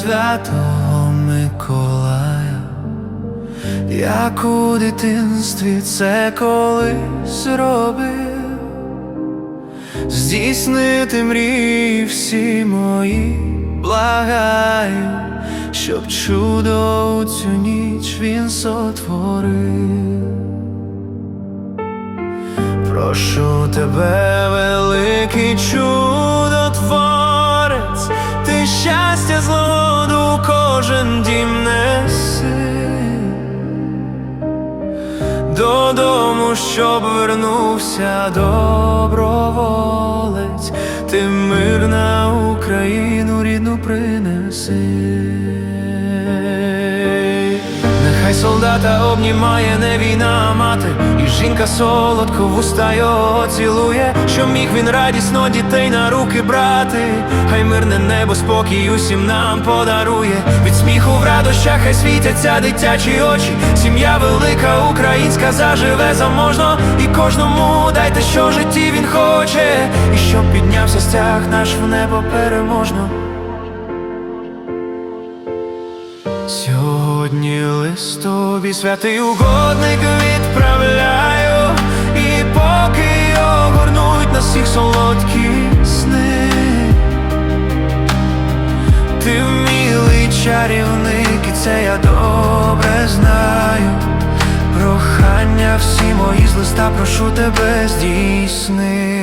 Святого Миколая, як у дитинстві це колись робив, здійснити мрії всі мої благаю, щоб чудо у цю ніч він сотворив. Прошу тебе, великий чудотворець, Додому, щоб вернувся доброволець, ти мир на Україну рідну принеси. Нехай солдата обнімає не війна, а мати, жінка солодко вуста його цілує, що міг він радісно дітей на руки брати, хай мирне небо спокій усім нам подарує. Від сміху в радощах хай світяться дитячі очі. Сім'я велика, українська заживе заможно, і кожному дайте, що в житті він хоче, і щоб піднявся стяг наш в небо переможно. Сьогодні лист тобі святий угодник чарівник, і це я добре знаю. Прохання всі мої з листа прошу тебе здійсни.